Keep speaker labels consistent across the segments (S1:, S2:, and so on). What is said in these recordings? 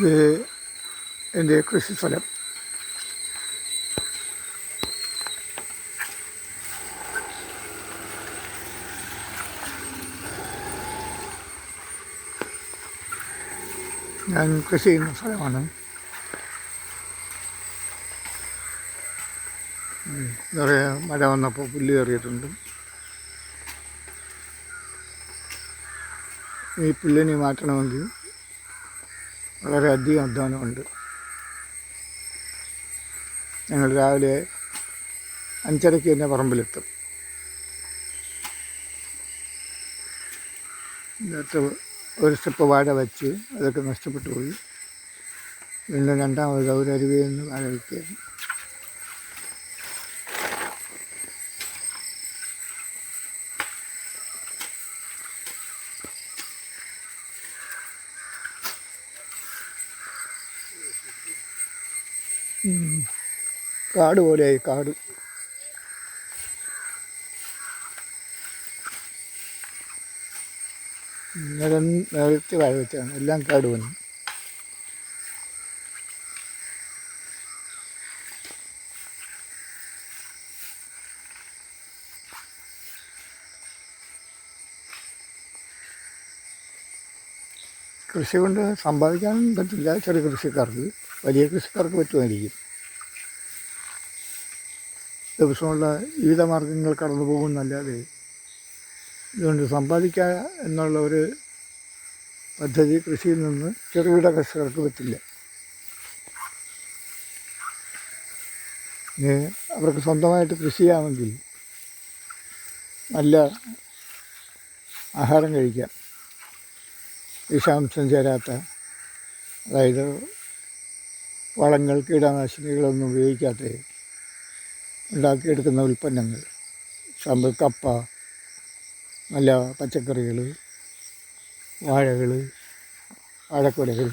S1: ഇത് എന്റെ കൃഷി സ്ഥലം. ഞാൻ കൃഷി ചെയ്യുന്ന സ്ഥലമാണ്. എന്താ നിറയെ മഴ വന്നപ്പോൾ പുല്ല് കയറിയിട്ടുണ്ട്. ഈ പുല്ലിനെ മാറ്റണമെങ്കിൽ വളരെയധികം അധ്വാനമുണ്ട്. ഞങ്ങൾ രാവിലെ അഞ്ചരയ്ക്ക് തന്നെ പറമ്പിലെത്തും. ഇന്നത്തെ ഒരു സ്റ്റെപ്പ് വാഴ വച്ച് അതൊക്കെ നഷ്ടപ്പെട്ടു പോയി. വീണ്ടും രണ്ടാമത് ഒരു അരുവിയിൽ നിന്ന് വാഴ വയ്ക്കുകയാണ് കാട് പോലെയായി കാട്. നേരത്തെ വാഴ വെച്ചാണ് എല്ലാം കാട് വന്നു. കൃഷി കൊണ്ട് സമ്പാദിക്കാനും പറ്റില്ല. ചെറിയ കൃഷിക്കാർക്ക് വലിയ കൃഷിക്കാർക്ക് പറ്റുമായിരിക്കും. ദിവസമുള്ള ജീവിതമാർഗങ്ങൾ കടന്നു പോകുന്നല്ലാതെ ഇതുകൊണ്ട് സമ്പാദിക്കുക എന്നുള്ള ഒരു പദ്ധതി കൃഷിയിൽ നിന്ന് ചെറുകിട കർഷകർക്ക് പറ്റില്ല. ഇനി അവർക്ക് സ്വന്തമായിട്ട് കൃഷി ചെയ്യാമെങ്കിൽ നല്ല ആഹാരം കഴിക്കാം. വിഷാംശം ചേരാത്ത അതായത് വളങ്ങൾ കീടനാശിനികളൊന്നും ഉപയോഗിക്കാത്ത ഉണ്ടാക്കിയെടുക്കുന്ന ഉൽപ്പന്നങ്ങൾ സമ്പ കപ്പ നല്ല പച്ചക്കറികൾ വാഴകൾ വാഴക്കുലകൾ.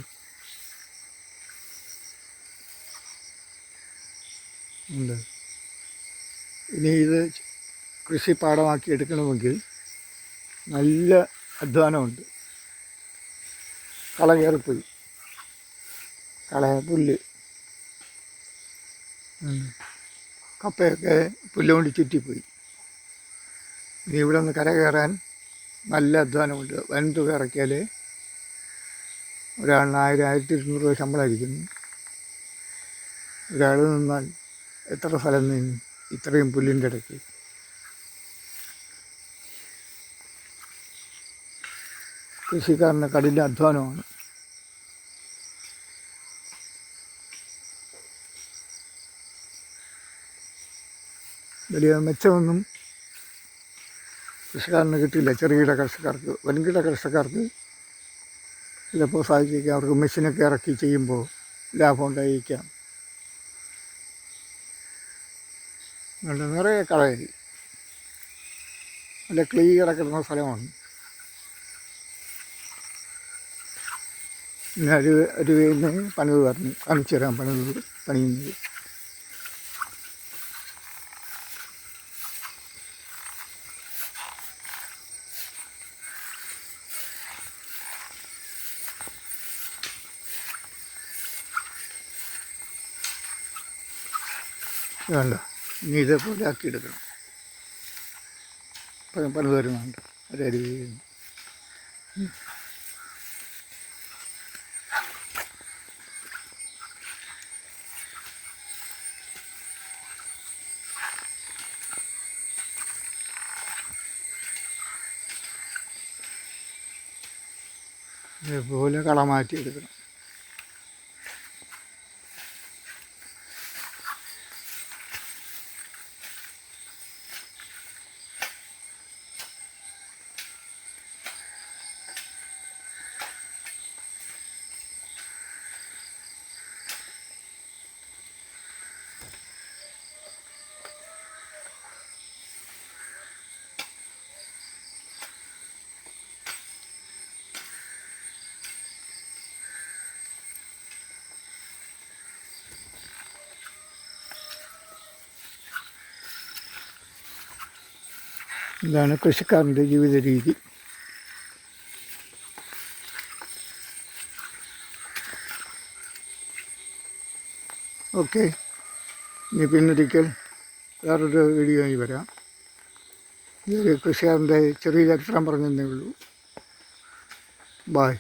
S1: ഉണ്ട്. ഇനി ഇത് കൃഷി പാഠമാക്കി എടുക്കണമെങ്കിൽ നല്ല അധ്വാനമുണ്ട്. കള കയറിപ്പോയി. കള പുല്ല്. കപ്പയൊക്കെ പുല്ല് കൊണ്ട് ചുറ്റിപ്പോയി. ഇനി ഇവിടെ നിന്ന് കര കയറാൻ നല്ല അധ്വാനമുണ്ട്. വൻ തുക ഇറക്കിയാൽ ഒരാളിന് ആയിരം ആയിരത്തി ഇരുന്നൂറ് രൂപ ശമ്പളമായിരിക്കുന്നു ഒരാൾ നിന്നാൽ എത്ര സ്ഥലം നിന്ന് ഇത്രയും പുല്ലിന്റെ ഇടയ്ക്ക്? കൃഷിക്കാരന് കഠിന അധ്വാനമാണ്. വലിയ മെച്ചമൊന്നും കൃഷിക്കാരന് കിട്ടിയില്ല. ചെറുകിട കർഷകർക്ക് വൻകിട കർഷകർക്ക് ചിലപ്പോൾ സാധിച്ചിരിക്കാം അവർക്ക് മെഷീനൊക്കെ ഇറക്കി ചെയ്യുമ്പോൾ ലാഭം ഉണ്ടായിരിക്കാം. അതുകൊണ്ട് നിറയെ കളയൽ നല്ല ക്ലിയർ കിടക്കുന്ന സ്ഥലമാണ്. ഒരു അരുവയിൽ നിന്ന് പണിത് പറഞ്ഞു. കാണിച്ചു തരാം പണിത് പണിയുന്നത്. വേണ്ട. ഇനി ഇതേപോലെ ആക്കിയെടുക്കണം. പ- വേണ്ട വരുന്നുണ്ട്. ഒരരുവിയിൽ ഇതേപോലെ കള മാറ്റിയെടുക്കണം ഇതാണ് കൃഷിക്കാരന്റെ ജീവിത രീതി. ഓക്കെ. ഇനി പിന്നൊരിക്കൽ വേറൊരു വീഡിയോയിൽ വരാം. ഇതൊരു കൃഷിക്കാരന്റെ ചെറിയ ചരിത്രം പറഞ്ഞതേ ഉള്ളൂ. ബായ്